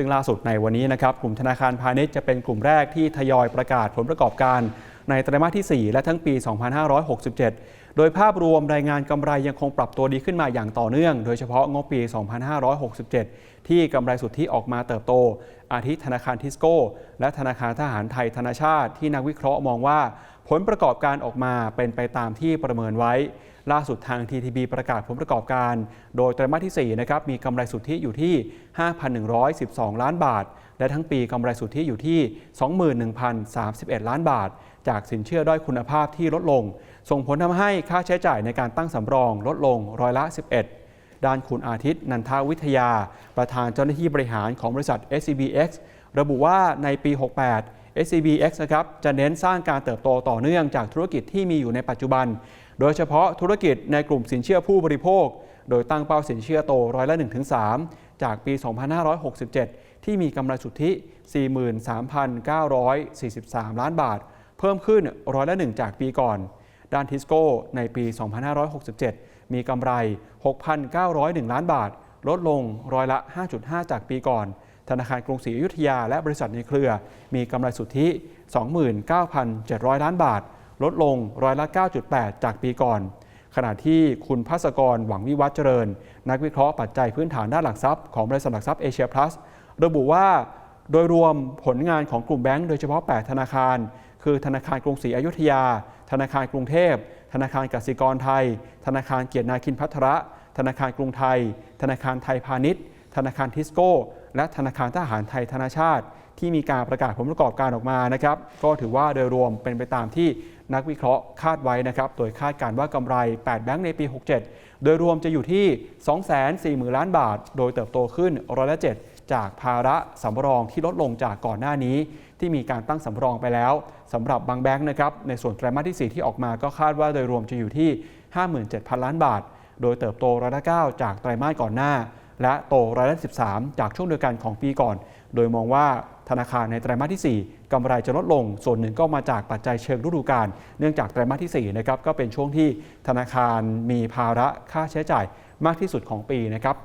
ซึ่งล่าสุดในวันนี้นะครับกลุ่มธนาคารพาณิชย์จะเป็นกลุ่มแรกที่ทยอยประกาศผลประกอบการ ในไตรมาสที่ 4 และทั้งปี 2567โดยภาพรวมรายงานกำไรยังคงปรับตัวดีขึ้นมาอย่างต่อเนื่อง โดยเฉพาะงบปี 2567 ที่กำไรสุทธิออกมาเติบโต อาทิธนาคารทิสโก้ และธนาคารทหารไทยธนาชาติที่นักวิเคราะห์มองว่า ผลประกอบการออกมาเป็นไปตามที่ประเมินไว้ ล่าสุดทาง TTB ประกาศผลประกอบการ โดยไตรมาสที่4นะครับมีกำไรสุทธิอยู่ที่ 5,112 ล้านบาท และทั้งปีกำไรสุทธิอยู่ที่ 21,031 ล้านบาท จากสินเชื่อด้อยคุณภาพที่ลดลง ส่งผลทำให้ค่าใช้จ่ายในการตั้งสำรองลดลงร้อยละ 11 ด้านคุณอาทิตย์ นันทวิทยา ประธานเจ้าหน้าที่บริหารของบริษัท SCBX ระบุว่าในปี 68 SCBX นะครับจะเน้นสร้างการเติบโตต่อเนื่องจากธุรกิจที่มีอยู่ในปัจจุบัน โดยเฉพาะธุรกิจในกลุ่มสินเชื่อผู้บริโภค โดยตั้งเป้าสินเชื่อโตร้อยละ 1-3 จากปี 2567 ที่มีกำไรสุทธิ 43,943 ล้านบาท เพิ่มขึ้นร้อยละ 1 จากปีก่อน ด้านทิสโก้ในปี 2567 มีกำไร 6,901 ล้านบาท ลดลงร้อยละ 5.5 จากปีก่อน ธนาคารกรุงศรีอยุธยาและบริษัทในเครือ มีกำไรสุทธิ 29,700 ล้านบาท ลดลงร้อยละ 9.8 จากปีก่อน ขณะที่คุณพัสกรหวังวิวัฒเจริญ นักวิเคราะห์ปัจจัยพื้นฐานด้านหลักทรัพย์ของบริษัทหลักทรัพย์เอเชียพลัสระบุว่าโดยรวมผลงานของกลุ่มแบงก์โดยเฉพาะ 8 ธนาคาร คือธนาคารกรุงศรีอยุธยา ธนาคารกรุงเทพ ธนาคารกสิกรไทย ธนาคารเกียรตินาคินพัทระ ธนาคารกรุงไทย ธนาคารไทยพาณิชย์ ธนาคารทิสโก้ และธนาคารทหารไทยธนาชาติ ที่มีการประกาศผลประกอบการออกมานะครับ ก็ถือว่าโดยรวมเป็นไปตามที่นักวิเคราะห์คาดไว้นะครับ โดยคาดการณ์ว่ากำไร 8 แบงก์ในปี 67 โดยรวมจะอยู่ที่ 240,000 ล้านบาท โดยเติบโตขึ้นร้อยละ7 จากภาระสำรองที่ลดลงจากก่อนหน้านี้ ที่มีการตั้งสำรองไปแล้วสำหรับบางแบงก์นะครับในส่วนไตรมาสที่ 4 ที่ออกมาก็คาดว่าโดยรวมจะอยู่ที่ 57,000 ล้านบาท โดยเติบโตร้อยละ9จากไตรมาสก่อนหน้า และโตร้อยละ13 จากช่วงเดียวกันของปีก่อน โดยมองว่าธนาคารในไตรมาสที่ 4กำไรจะลดลง ส่วนหนึ่งก็มาจากปัจจัยเชิงฤดูกาล เนื่องจากไตรมาสที่ 4 นะครับ ก็เป็นช่วงที่ธนาคารมีภาระค่าใช้จ่ายมากที่สุดของปีนะครับ